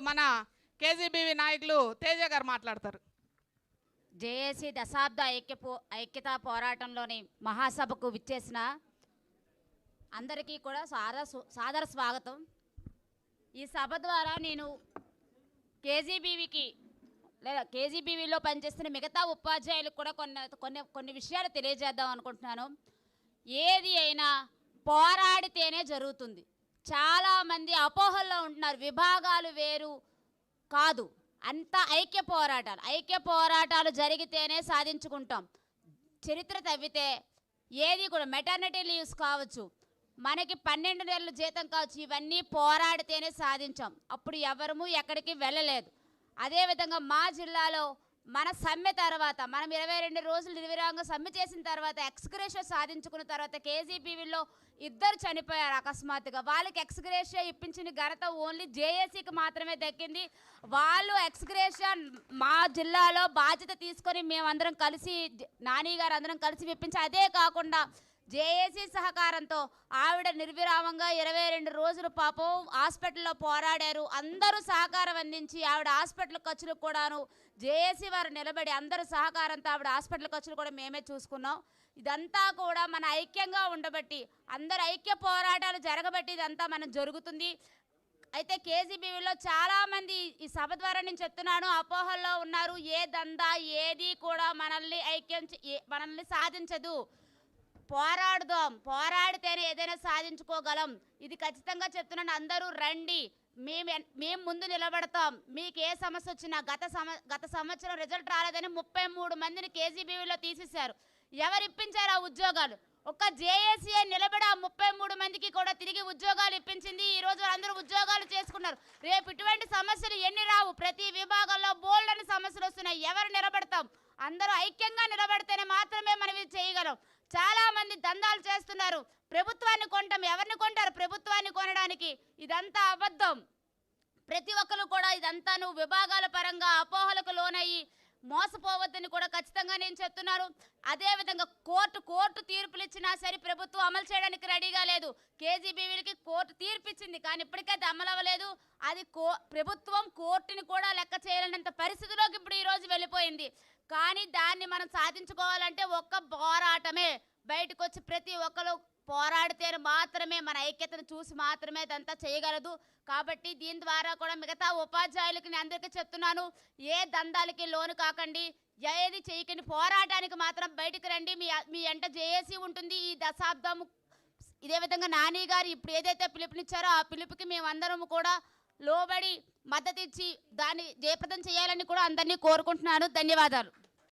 మన కేజీబీవి నాయకులు తేజ గారు మాట్లాడతారు. జేఏసీ దశాబ్ద ఐక్య ఐక్యతా పోరాటంలోని మహాసభకు విచ్చేసిన అందరికీ కూడా సాదర సు- సాదర స్వాగతం. ఈ సభ ద్వారా నేను కేజీబీవీకి లేదా కేజీబీవీలో పనిచేస్తున్న మిగతా ఉపాధ్యాయులకు కూడా కొన్ని కొన్ని కొన్ని విషయాలు తెలియజేద్దాం అనుకుంటున్నాను. ఏది అయినా పోరాడితేనే జరుగుతుంది. చాలామంది అపోహల్లో ఉంటున్నారు. విభాగాలు వేరు కాదు. అంత ఐక్య పోరాటాలు. ఐక్య పోరాటాలు జరిగితేనే సాధించుకుంటాం. చరిత్ర తవ్వితే ఏది కూడా మెటర్నిటీ లీవ్స్ కావచ్చు. మనకి పన్నెండు నెలలు జీతం కావచ్చు. ఇవన్నీ పోరాడితేనే సాధించాం. అప్పుడు ఎవరము ఎక్కడికి వెళ్ళలేదు. అదేవిధంగా మా జిల్లాలో మన సమ్మె తర్వాత మనం ఇరవై రెండు రోజులు నిర్విరామంగా సమ్మె చేసిన తర్వాత ఎక్స్గ్రేషియా సాధించుకున్న తర్వాత కేజీబీవీలో ఇద్దరు చనిపోయారు అకస్మాత్తుగా. వాళ్ళకి ఎక్స్గ్రేషియా ఇప్పించిన ఘనత ఓన్లీ జేఏసీకి మాత్రమే దక్కింది. వాళ్ళు ఎక్స్గ్రేషియా మా జిల్లాలో బాధ్యత తీసుకొని మేమందరం కలిసి నాని గారు అందరం కలిసి విప్పించి అదే కాకుండా జేఏసీ సహకారంతో ఆవిడ నిర్విరామంగా ఇరవై రెండు రోజులు పాపం హాస్పిటల్లో పోరాడారు. అందరూ సహకారం అందించి ఆవిడ హాస్పిటల్ ఖర్చులు కూడాను జేఏసీ వారు నిలబడి అందరూ సహకారంతో ఆవిడ హాస్పిటల్ ఖర్చులు కూడా మేమే చూసుకున్నాం. ఇదంతా కూడా మన ఐక్యంగా ఉండబట్టి అందరు ఐక్య పోరాటాలు జరగబట్టి ఇదంతా మనం జరుగుతుంది. అయితే కేజీబీవీలో చాలామంది ఈ సభ ద్వారా నేను చెప్తున్నాను అపోహల్లో ఉన్నారు. ఏ దందా ఏది కూడా మనల్ని ఐక్యం మనల్ని సాధించదు. పోరాడుదాం. పోరాడితేనే ఏదైనా సాధించుకోగలం. ఇది ఖచ్చితంగా చెప్తున్నాను. అందరూ రండి. మేము మేము ముందు నిలబడతాం. మీకు ఏ సమస్య వచ్చినా గత సమ గత సంవత్సరం రిజల్ట్ రాలేదని ముప్పై మూడు మందిని కేజీబీవీలో తీసేశారు. ఎవరు ఇప్పించారు ఆ ఉద్యోగాలు? ఒక్క జేఏసీఏ నిలబడి ఆ ముప్పై మూడు మందికి కూడా తిరిగి ఉద్యోగాలు ఇప్పించింది. ఈ రోజు అందరూ ఉద్యోగాలు చేసుకున్నారు. రేపు ఇటువంటి సమస్యలు ఎన్ని రావు? ప్రతి విభాగంలో బోల్డ్ అని సమస్యలు వస్తున్నాయి. ఎవరు నిలబడతాం? అందరూ ఐక్యంగా నిలబడితేనే మాత్రమే మనం ఇది చేయగలం. చాలా మంది దందాలు చేస్తున్నారు. ప్రభుత్వాన్ని కొంటాం ఎవరిని కొంటారు? ప్రభుత్వాన్ని కొనడానికి ఇదంతా అబద్ధం. ప్రతి ఒక్కరు కూడా ఇదంతా నువ్వు విభాగాల పరంగా అపోహలకు లోనయ్యి మోసపోవద్దని కూడా ఖచ్చితంగా నేను చెప్తున్నాను. అదేవిధంగా కోర్టు కోర్టు తీర్పులు ఇచ్చినా సరే ప్రభుత్వం అమలు చేయడానికి రెడీగా లేదు. కేజీబీవీలకి కోర్టు తీర్పు ఇచ్చింది కానీ ఇప్పటికైతే అమలు అవ్వలేదు అది కో ప్రభుత్వం కోర్టుని కూడా లెక్క చేయలేనంత పరిస్థితిలోకి ఇప్పుడు ఈరోజు వెళ్ళిపోయింది. కానీ దాన్ని మనం సాధించుకోవాలంటే ఒక్క పోరాటమే. బయటకు వచ్చి ప్రతి ఒక్కరు పోరాడితే మాత్రమే మన ఐక్యతను చూసి మాత్రమే అదంతా చేయగలదు. కాబట్టి దీని ద్వారా కూడా మిగతా ఉపాధ్యాయులకి నేను అందరికీ చెప్తున్నాను ఏ దందాలకి లోను కాకండి. ఏది చేయకండి పోరాటానికి మాత్రం బయటకు రండి. మీ మీ ఎంట జేఏసీ ఉంటుంది. ఈ దశాబ్దం ఇదే విధంగా నాని గారు ఇప్పుడు ఏదైతే పిలుపునిచ్చారో ఆ పిలుపుకి మేమందరం కూడా లోబడి మద్దతు ఇచ్చి దాన్ని జయప్రదం చేయాలని కూడా అందరినీ కోరుకుంటున్నాను. ధన్యవాదాలు.